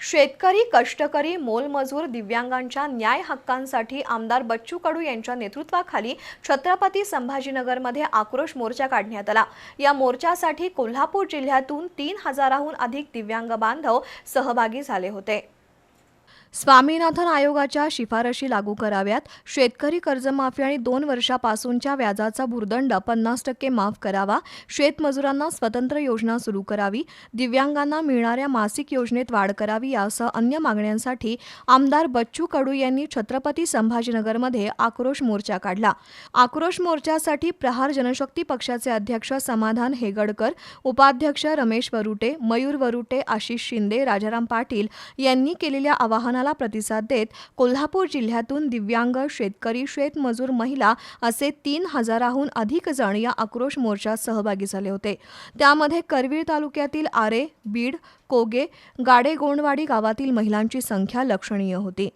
शेतकरी कष्टकरी मोलमजूर दिव्यांगांच्या न्याय हक्कांसाठी आमदार बच्चू कडू यांच्या नेतृत्वाखाली छत्रपती संभाजीनगरमध्ये आक्रोश मोर्चा काढण्यात आला. या मोर्चासाठी कोल्हापूर जिल्ह्यातून तीन हजाराहून अधिक दिव्यांग बांधव सहभागी झाले होते. स्वामीनाथन आयोगाच्या शिफारशी लागू कराव्यात. शेतकरी कर्जमाफी आणि दोन वर्षापासूनच्या व्याजाचा भुर्दंड पन्नास टक्के माफ करावा. शेतमजुरांना स्वतंत्र योजना सुरू करावी. दिव्यांगांना मिळणाऱ्या मासिक योजनेत वाढ करावी यासह अन्य मागण्यांसाठी आमदार बच्चू कडू यांनी छत्रपती संभाजीनगरमध्ये आक्रोश मोर्चा काढला. आक्रोश मोर्चासाठी प्रहार जनशक्ती पक्षाचे अध्यक्ष समाधान हेगडकर उपाध्यक्ष रमेश वरुटे मयूर वरुटे आशिष शिंदे राजाराम पाटील यांनी केलेल्या आवाहनाला प्रतिसाद देत कोल्हापूर जिल्ह्यातून दिव्यांग शेतकरी शेतमजूर महिला असे तीन हजाराहून अधिक जण या आक्रोश मोर्चात सहभागी झाले होते. त्यामध्ये करवीर तालुक्यातील आरे बीड कोगे गाडेगोंडवाडी गावातील महिलांची संख्या लक्षणीय होती.